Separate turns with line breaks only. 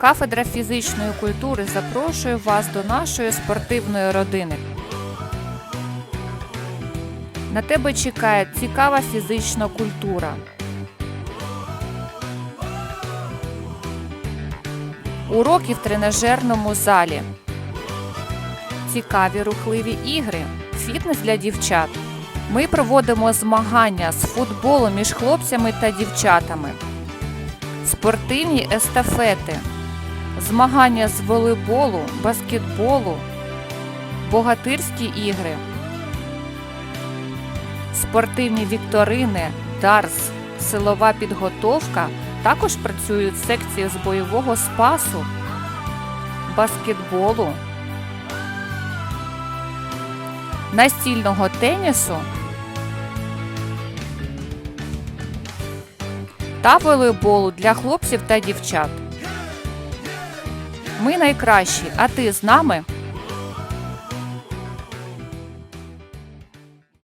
Кафедра фізичної культури запрошує вас до нашої спортивної родини. На тебе чекає цікава фізична культура. Уроки в тренажерному залі. Цікаві рухливі ігри. Фітнес для дівчат. Ми проводимо змагання з футболу між хлопцями та дівчатами. Спортивні естафети. Змагання з волейболу, баскетболу, богатирські ігри. Спортивні вікторини, дарс, силова підготовка. Також працюють секції з бойового спасу, баскетболу, настільного тенісу та волейболу для хлопців та дівчат. Ми найкращі, а ти з нами?